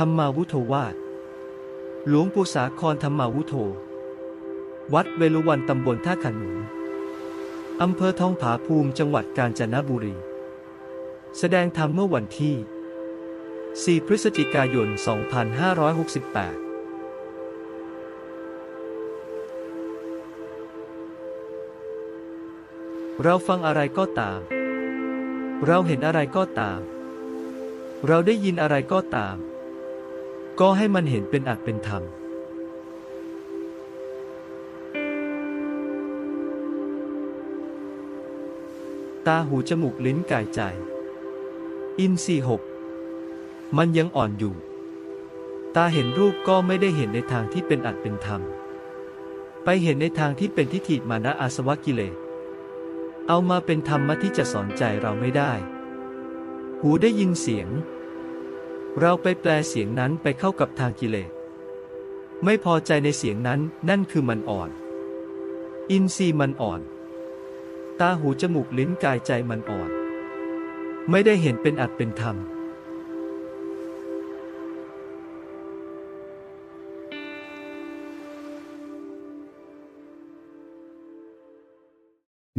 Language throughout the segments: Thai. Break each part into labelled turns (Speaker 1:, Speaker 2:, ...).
Speaker 1: ธรรมาวุโทวาสหลวงปู่สาครธรรมาวุโทวัดเวลุวันตำบลท่าขันุนอำเภอทองผาภูมิจังหวัดกาญจนบุรี แสดงธรรมเมื่อวันที่ 4 พฤศจิกายน 2568เราฟังอะไรก็ตาม เราเห็นอะไรก็ตาม เราได้ยินอะไรก็ตาม ก็ให้มันเห็นเป็นอัตเป็นธรรมตาหูจมูกลิ้นกายใจ อินทรีหกมันยังอ่อนอยู่ ตาเห็นรูปก็ไม่ได้เห็นในทางที่เป็นอัตเป็นธรรม ไปเห็นในทางที่เป็นทิฏฐิมานะอาสวะกิเลส เอามาเป็นธรรมะที่จะสอนใจเราไม่ได้ หูได้ยินเสียง เราไปแปลเสียงนั้นไปเข้ากับทางกิเลส ไม่พอใจในเสียงนั้นนั่นคือมันอ่อน อินทรีย์มันอ่อน ตาหูจมูกลิ้นกายใจมันอ่อน ไม่ได้เห็นเป็นอัตเป็นธรรม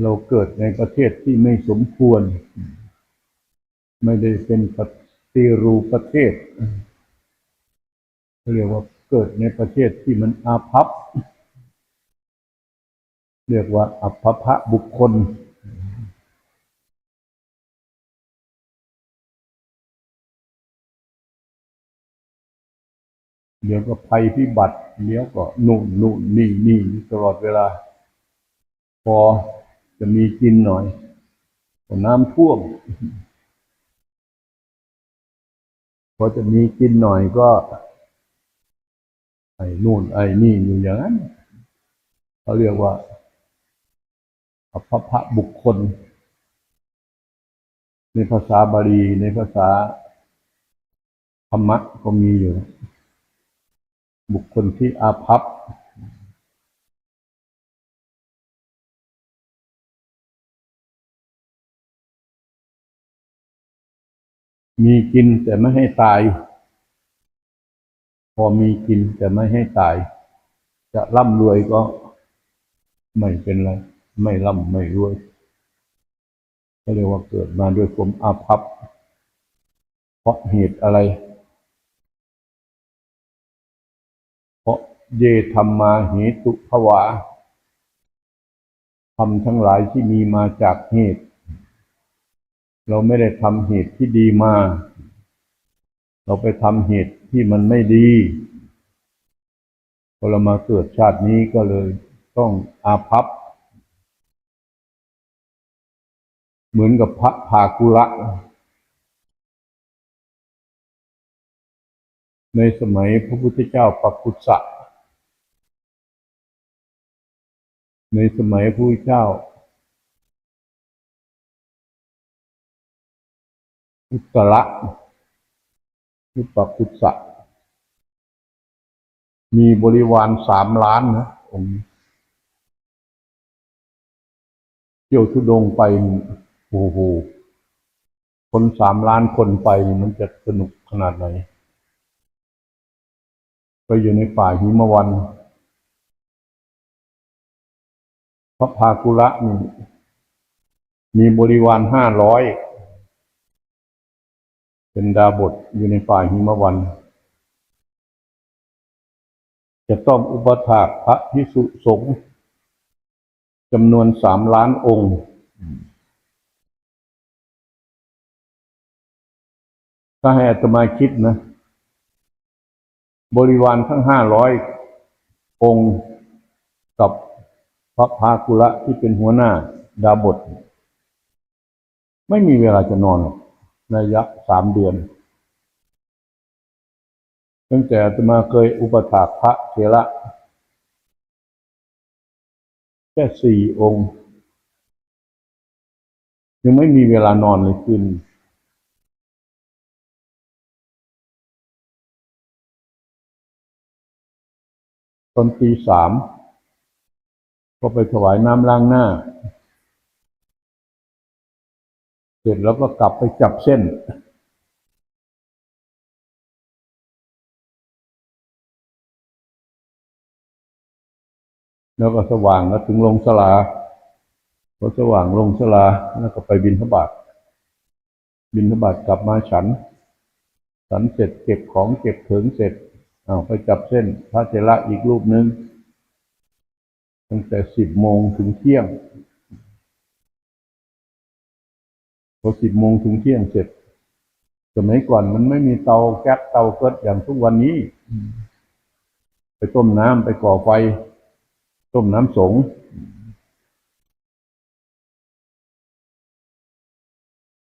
Speaker 2: เราเกิดในประเทศที่ไม่สมควร ไม่ได้เป็นป ฏิรูประเทศเรียกว่าเกิดในประเทศที่มันอาภัพ เรียกว่าอัภพะบุคคล เดี๋ยวก็ภัยพิบัติเดี๋ยวก็นู่นนู่นนี่นี่ตลอดเวลา พอจะมีกินหน่อยก็น้ำท่วม พอจะมีกินหน่อยก็ ไอ้นู่นไอ้นี่อยู่อย่างนั้นเขาเรียกว่าอภพะบุคคล ในภาษาบาลีในภาษาธรรมะก็มีอยู่ บุคคลที่อาภัพ มีกินแต่ไม่ให้ตาย พอมีกินแต่ไม่ให้ตาย จะร่ำรวยก็ไม่เป็นไร ไม่ร่ำไม่รวยก็เรียกว่าเกิดมาด้วยความอาภัพ เพราะเหตุอะไร เพราะเยธรรมมาเหตุภวาทำทั้งหลายที่มีมาจากเหตุ เราไม่ได้ทำเหตุที่ดีมา เราไปทำเหตุที่มันไม่ดีพอเรามาเกิดชาตินี้ก็เลยต้องอาภัพ เหมือนกับพระภากุระ ในสมัยพระพุทธเจ้าปักกุสะในสมัยพระพุทธเจ้า อุตระอุปปุสสะมีบริวารสามล้านนะองค์เที่ยวทุดงไปโอ้โหคนสามล้านคนไปมันจะสนุกขนาดไหน ไปอยู่ในป่าหิมวันพระพากุระนี่มีบริวารห้าร้อย เป็นดาบทอยู่ในป่ายหิมวัน จะต้องอุปถากพระพิสุสงฆ์จำนวนสามล้านองค์ ถ้าให้อาตมาคิดนะ บริวารทั้งห้าร้อยองค์กับพระพากุระที่เป็นหัวหน้าดาบท ไม่มีเวลาจะนอนหรอก ระยะสามเดือน ตั้งแต่ตมาเคยอุปถากพระเถระแค่สี่องค์ ยังไม่มีเวลานอนเลยคืนตอนตีสามก็ไปถวายน้ำล้างหน้า เสร็จแล้วก็กลับไปจับเส้นแล้วก็สว่างแล้วถึงลงสลาพอสว่างลงสลาแล้วก็ไปบินทบาทบินทบาทกลับมาฉัน ฉันเสร็จเก็บของเก็บถึงเสร็จเอาไปจับเส้นพระเจละอีกรูปหนึ่งตั้งแต่สิบโมงถึงเที่ยง พอสิบโมงถึงเที่ยงเสร็จ สมัยก่อนมันไม่มีเตาแก๊สเตาเกิดอย่างทุกวันนี้ ไปต้มน้ำไปก่อไฟ ต้มน้ำสง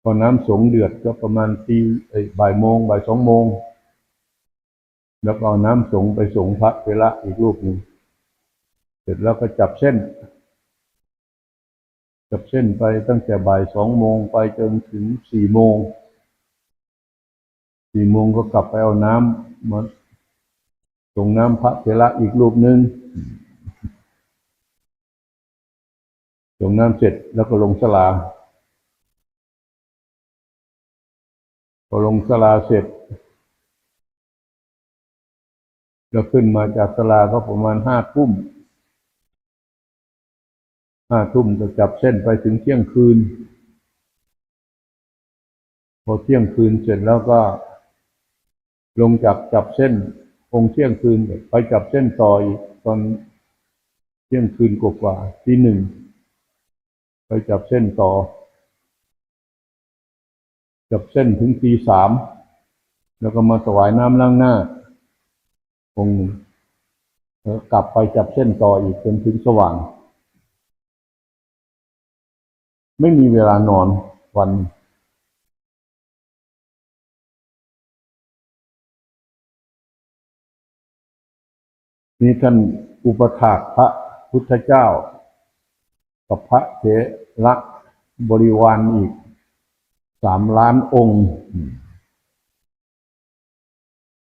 Speaker 2: พอน้ำสงเดือดก็ประมาณตีบ่ายโมงบ่ายสองโมง แล้วก็เอาน้ำสงไปสงพระเวละอีกรูปหนึ่ง เสร็จแล้วก็จับเส้น จับเส้นไปตั้งแต่บ่ายสองโมงไปจนถึงสี่โมง สี่โมงก็กลับไปเอาน้ำมาส่งน้ำพระเถระอีกรูปหนึ่งส่งน้ำเสร็จแล้วก็ลงสลา พอลงสลาเสร็จก็ขึ้นมาจากสลาก็ประมาณห้าทุ่ม ห้าทุ่มจะจับเส้นไปถึงเที่ยงคืน พอเที่ยงคืนเสร็จแล้วก็ ลงจากจับเส้นองเที่ยงคืนไปจับเส้นต่ออีกตอนเที่ยงคืนกว่าทีหนึ่งไปจับเส้นต่อ จับเส้นถึงตีสามแล้วก็มาถวายน้ำล้างหน้าองค์หนึ่งกลับไปจับเส้นต่ออีกจนถึงสว่าง ไม่มีเวลานอนวันนี่ท่านอุปถากพระพุทธเจ้า กับพระเถระบริวารอีกสามล้านองค์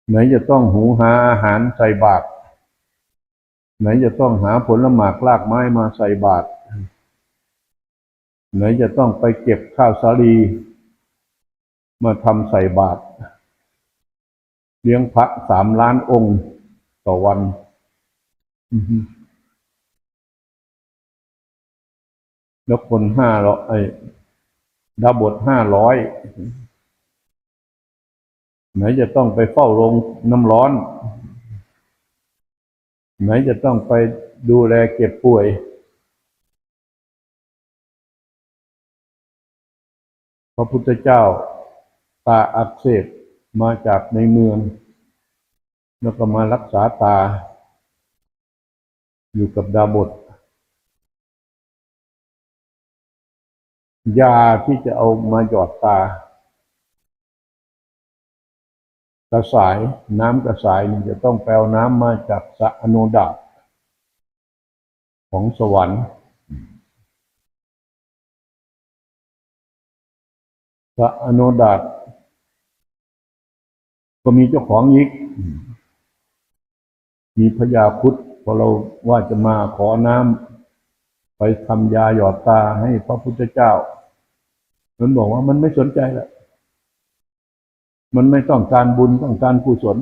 Speaker 2: ไหนจะต้องหูหาอาหารใส่บาตรไหนจะต้องหาผลหมากลากไม้มาใส่บาตร ไหนจะต้องไปเก็บข้าวสาลีมาทำใส่บาตรเลี้ยงพระสามล้านองค์ต่อวัน แล้วคนห้าร้อยไอ้ดาบทห้าร้อยไหนจะต้องไปเฝ้าโรงน้ำร้อน ไหนจะต้องไปดูแลเก็บป่วย พระพุทธเจ้า ตาอักเสบมาจากในเมือง แล้วก็มารักษาตา อยู่กับดาบทยาที่จะเอามาหยอดตา กระสายน้ำกระสายนี่จะต้องแปลน้ำมาจากสระอโนดาตของสวรรค์ สระอโนดาตก็มีเจ้าของอีก มีพญาครุดพอเราว่าจะมาขอน้ำไปทำยาหยอดตาให้พระพุทธเจ้า มันบอกว่ามันไม่สนใจละมันไม่ต้องการบุญต้องการกุศล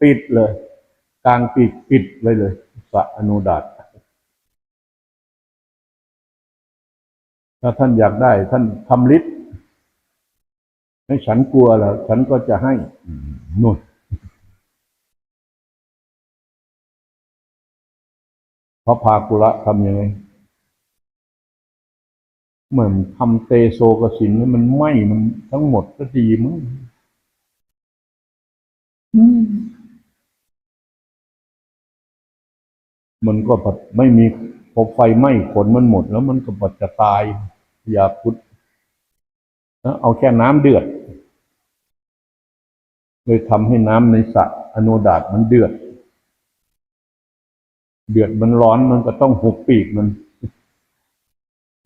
Speaker 2: ปิดเลยกลางปีกปิดไว้เลยสะอนุดาตถ้าท่านอยากได้ท่านทำฤทธิ์ ให้ฉันกลัวแล้วฉันก็จะให้นู่นพระพากุระทำยังไงเหมือนทำเตโซกสินนี่มันไหม้มันทั้งหมดก็ดีมั้งอืมมันก็ปัดไม่มีพอไฟไหม้ขนมันหมด แล้วมันก็ปัดจะตาย อยาพุทธแล้วเอาแค่น้ำเดือด เลยทำให้น้ำในสระอโนดาตมันเดือด เดือดมันร้อนมันก็ต้องหุบปีกมัน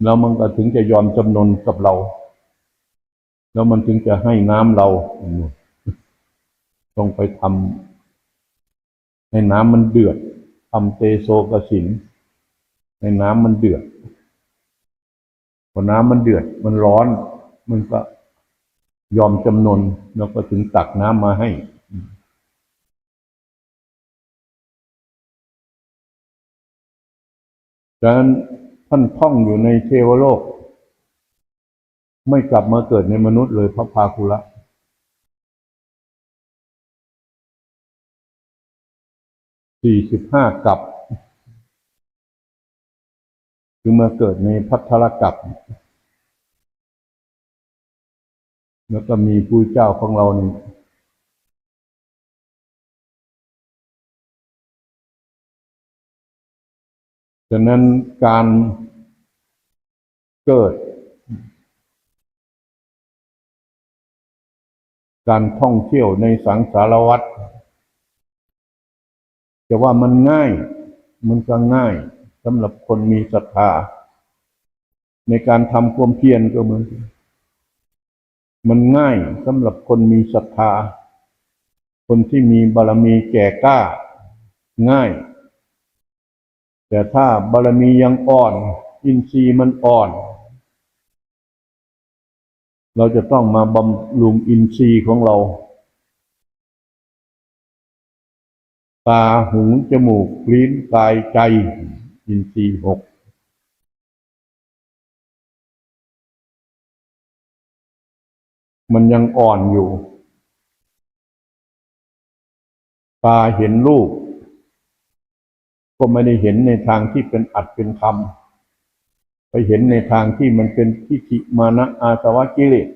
Speaker 2: แล้วมันก็ถึงจะยอมจำนนกับเรา แล้วมันถึงจะให้น้ำเรา ต้องไปทำให้น้ำมันเดือดทำเตโซกสินให้น้ำมันเดือดพอน้ำมันเดือด มันร้อน มันก็ ยอมจำนนแล้วก็ถึงตักน้ำมาให้ฉะนั้นท่านท่องอยู่ในเทวโลก ไม่กลับมาเกิดในมนุษย์เลยพระพาคุระสี่สิบห้ากับ คือมาเกิดในพัทธรกับ แล้วก็มีผู้เจ้าของเรานี่ฉะนั้นการเกิด การท่องเที่ยวในสังสารวัฏจะว่ามันง่าย มันก็ง่ายสำหรับคนมีศรัทธา ในการทำความเพียรก็เหมือนกัน มันง่ายสำหรับคนมีศรัทธา คนที่มีบารมีแก่กล้า ง่าย แต่ถ้าบารมียังอ่อน อินทรีย์มันอ่อน เราจะต้องมาบำรุงอินทรีย์ของเรา ตาหูจมูกลิ้นกายใจ อินทรีย์หก มันยังอ่อนอยู่ ตาเห็นรูป ก็ไม่ได้เห็นในทางที่เป็นอัดเป็นคำไปเห็นในทางที่มันเป็นทิฏฐิมานะอาสวะกิเลส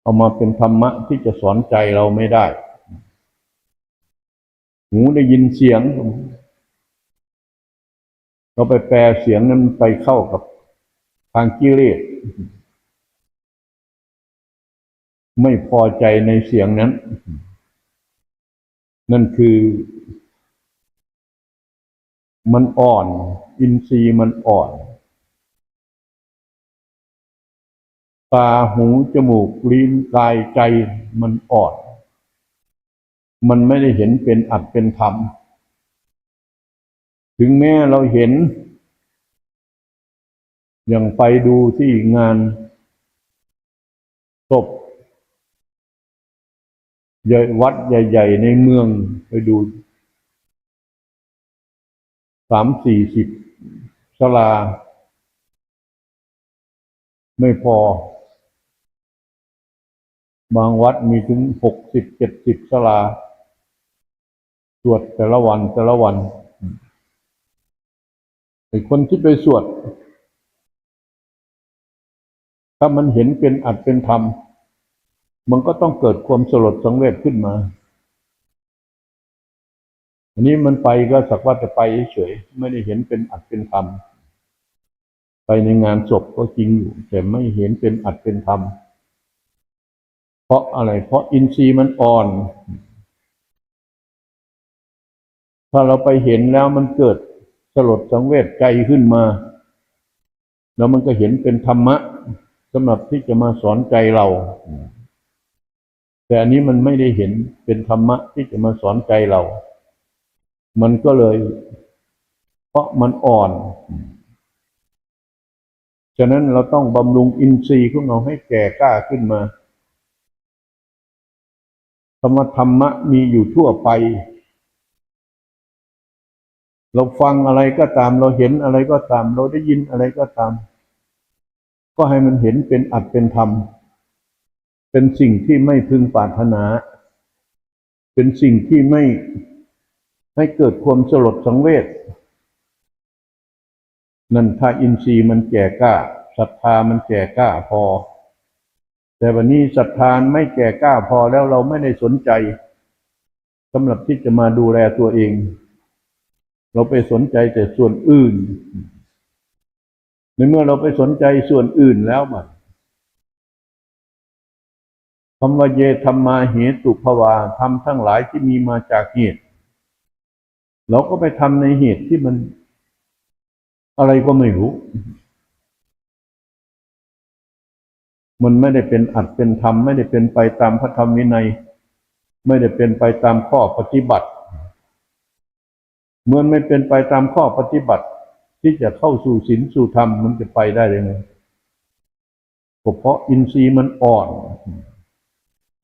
Speaker 2: เอามาเป็นธรรมะที่จะสอนใจเราไม่ได้ หูได้ยินเสียง เราไปแปลเสียงนั้นไปเข้ากับทางกิเลส ไม่พอใจในเสียงนั้น นั่นคือ มันอ่อน อินทรีย์มันอ่อน ตาหูจมูกลิ้นกายใจมันอ่อน มันไม่ได้เห็นเป็นอัดเป็นธรรม ถึงแม้เราเห็น อย่างไปดูที่งานศพ ใหญ่วัดใหญ่ ๆ ในเมืองไปดูสามสี่สิบศาลา ไม่พอ บางวัดมีถึงหกสิบเจ็ดสิบศาลาสวดแต่ละวันแต่ละวันไอ้คนที่ไปสวด ถ้ามันเห็นเป็นอัดเป็นธรรม มันก็ต้องเกิดความสลดสังเวชขึ้นมา อันนี้มันไปก็สักว่าจะไปเฉยๆไม่ได้เห็นเป็นอัดเป็นธรรมไปในงานศพก็จริงอยู่ แต่ไม่เห็นเป็นอัดเป็นธรรมเพราะอะไร เพราะอินทรีย์มันอ่อน ถ้าเราไปเห็นแล้วมันเกิดสลดสังเวชใจขึ้นมา แล้วมันก็เห็นเป็นธรรมะสำหรับที่จะมาสอนใจเรา แต่อันนี้มันไม่ได้เห็นเป็นธรรมะที่จะมาสอนใจเรา มันก็เลย เพราะมันอ่อน ฉะนั้นเราต้องบำรุงอินทรีย์ของเราให้แก่กล้าขึ้นมาธรรมธรรมะมีอยู่ทั่วไป เราฟังอะไรก็ตาม เราเห็นอะไรก็ตาม เราได้ยินอะไรก็ตาม ก็ให้มันเห็นเป็นอัดเป็นธรรม เป็นสิ่งที่ไม่พึงปรารถนา เป็นสิ่งที่ไม่ให้เกิดความสลดสังเวชนั่นถ้าอินทรีย์มันแก่กล้าศรัทธามันแก่กล้าพอ แต่วันนี้ศรัทธาไม่แก่กล้าพอแล้วเราไม่ได้สนใจสำหรับที่จะมาดูแลตัวเอง เราไปสนใจแต่ส่วนอื่น ในเมื่อเราไปสนใจส่วนอื่นแล้วมัน คำว่าเยธรรมาเหตุภวาทำทั้งหลายที่มีมาจากเหตุ เราก็ไปทำในเหตุที่มัน อะไรก็ไม่รู้ มันไม่ได้เป็นอัดเป็นธรรม ไม่ได้เป็นไปตามพระธรรมวินัย ไม่ได้เป็นไปตามข้อปฏิบัติ เมื่อไม่เป็นไปตามข้อปฏิบัติ ที่จะเข้าสู่ศีลสู่ธรรมมันจะไปได้ยังไงก็เพราะอินทรีย์มันอ่อน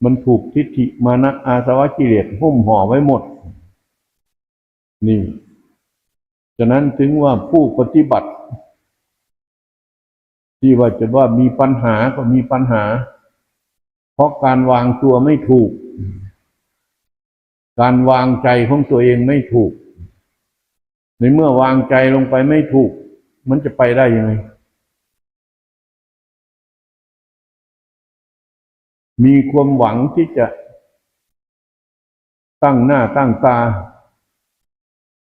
Speaker 2: มันถูกทิฏฐิมานะอาสวะกิเลสหุ้มห่อไว้หมด นี่ ฉะนั้นถึงว่าผู้ปฏิบัติ ที่ว่าจะว่ามีปัญหาก็มีปัญหา เพราะการวางตัวไม่ถูก การวางใจของตัวเองไม่ถูก ในเมื่อวางใจลงไปไม่ถูก มันจะไปได้ยังไง มีความหวังที่จะตั้งหน้าตั้งตา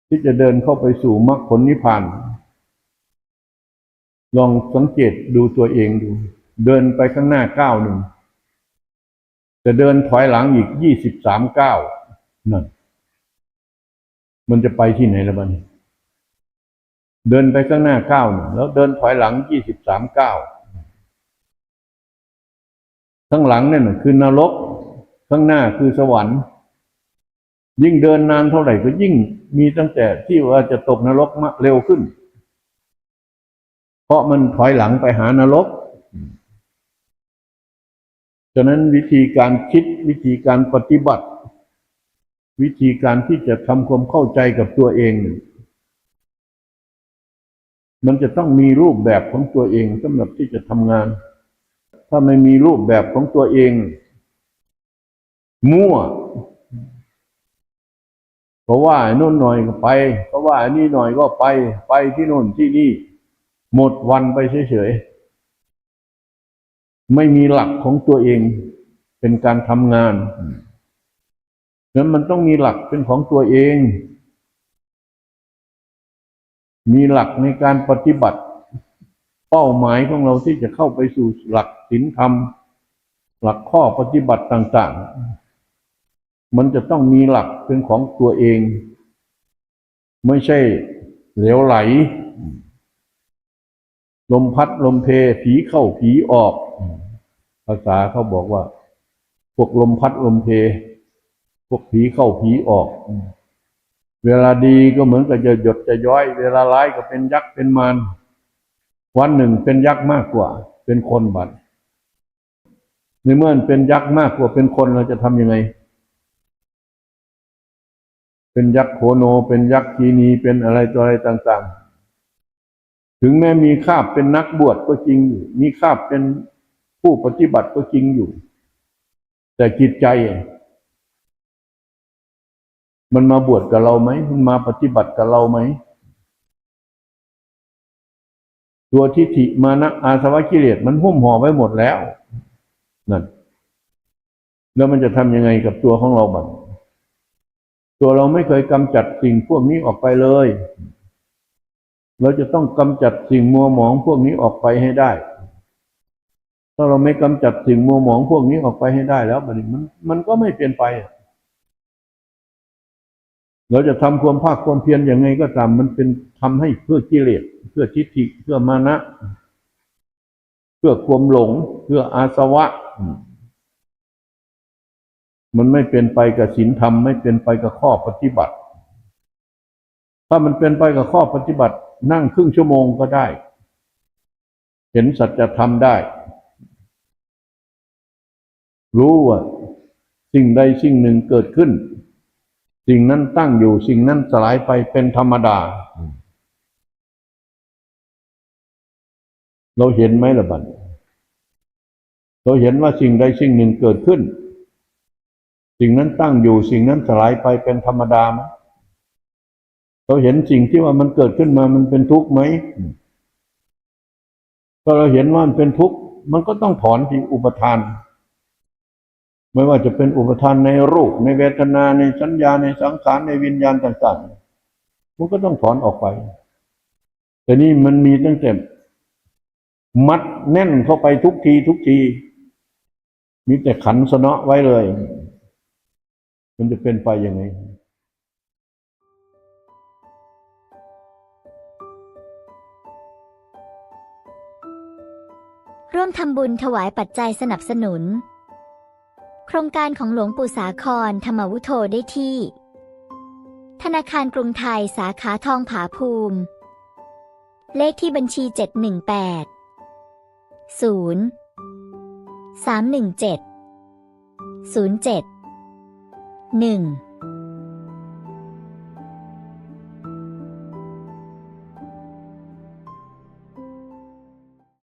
Speaker 2: ที่จะเดินเข้าไปสู่มรรคผลนิพพาน ลองสังเกตดูตัวเองดู เดินไปข้างหน้าก้าวหนึ่ง จะเดินถอยหลังอีกยี่สิบสามก้าวนั่นมันจะไปที่ไหนละบ้านี้เดินไปข้างหน้าก้าวหนึ่งแล้วเดินถอยหลังยี่สิบสามก้าว ข้างหลังนั่นคือนรก ข้างหน้าคือสวรรค์ ยิ่งเดินนานเท่าไหร่ก็ยิ่งมีตั้งแต่ที่ว่าจะตกนรกมาเร็วขึ้น เพราะมันถอยหลังไปหานรกฉะนั้นวิธีการคิดวิธีการปฏิบัติ วิธีการที่จะทำความเข้าใจกับตัวเอง มันจะต้องมีรูปแบบของตัวเองสำหรับที่จะทำงาน ถ้าไม่มีรูปแบบของตัวเอง มั่วเพราะว่านู่นหน่อยก็ไป เพราะว่านี่หน่อยก็ไปไปที่นู่นที่นี่ หมดวันไปเฉยๆไม่มีหลักของตัวเอง เป็นการทำงานนั้นมันต้องมีหลักเป็นของตัวเอง มีหลักในการปฏิบัติ เป้าหมายของเราที่จะเข้าไปสู่หลัก ศีลธรรม หลักข้อปฏิบัติต่าง ๆ มันจะต้องมีหลักเป็นของตัวเอง ไม่ใช่เหลวไหล ลมพัดลมเพผีเข้าผีออก ภาษาเขาบอกว่า พวกลมพัดลมเพ พวกผีเข้าผีออก เวลาดีก็เหมือนกับจะหยดจะย้อย เวลาร้ายก็เป็นยักษ์เป็นมารวันหนึ่งเป็นยักษ์มากกว่า เป็นคนบัด ในเมื่อเป็นยักษ์มากกว่าเป็นคนเราจะทำยังไง เป็นยักษ์โคโน เป็นยักษ์กีนีเป็นอะไรตัวอะไรต่าง ๆ ถึงแม้มีคาบเป็นนักบวชก็จริงอยู่ มีคาบเป็นผู้ปฏิบัติก็จริงอยู่ แต่จิตใจ มันมาบวชกับเราไหม มันมาปฏิบัติกับเราไหม ตัวทิฏฐิมานะอาสวะกิเลสมันหุ้มห่อไว้หมดแล้ว นั่น แล้วมันจะทำยังไงกับตัวของเราบ้างตัวเราไม่เคยกำจัดสิ่งพวกนี้ออกไปเลย เราจะต้องกำจัดสิ่งมัวหมองพวกนี้ออกไปให้ได้ ถ้าเราไม่กำจัดสิ่งมัวหมองพวกนี้ออกไปให้ได้แล้วมันมันมันก็ไม่เปลี่ยนไปเราจะทำความภาคความเพียรยังไงก็ตามมันเป็นทำให้เพื่อกิเลสเพื่อทิฏฐิเพื่อมานะ เพื่อความหลง เพื่ออาสวะ มันไม่เป็นไปกับศีลธรรม ไม่เป็นไปกับข้อปฏิบัติ ถ้ามันเป็นไปกับข้อปฏิบัติ นั่งครึ่งชั่วโมงก็ได้ เห็นสัจธรรมได้ รู้ว่า สิ่งใดสิ่งหนึ่งเกิดขึ้น สิ่งนั้นตั้งอยู่สิ่งนั้นสลายไปเป็นธรรมดา เราเห็นไหมล่ะบัด เราเห็นว่าสิ่งใดสิ่งหนึ่งเกิดขึ้น สิ่งนั้นตั้งอยู่สิ่งนั้นสลายไปเป็นธรรมดาไหมเราเห็นสิ่งที่ว่ามันเกิดขึ้นมามันเป็นทุกข์ไหมถ้าเราเห็นว่ามันเป็นทุกข์มันก็ต้องถอนที่อุปทาน ไม่ว่าจะเป็นอุปทานในรูป ในเวทนาในสัญญาในสังขารในวิญญาณต่างๆมันก็ต้องถอนออกไป แต่นี่มันมีตั้งแต่มัดแน่นเข้าไปทุกทีทุกที มีแต่ขันสนอไว้เลย มันจะเป็นไปยังไง
Speaker 3: ร่วมทำบุญถวายปัจจัยสนับสนุน โครงการของหลวงปู่สาครธรรมวุโธได้ที่ ธนาคารกรุงไทยสาขาทองผาภูมิ เลขที่บัญชี 718 0 317 07 1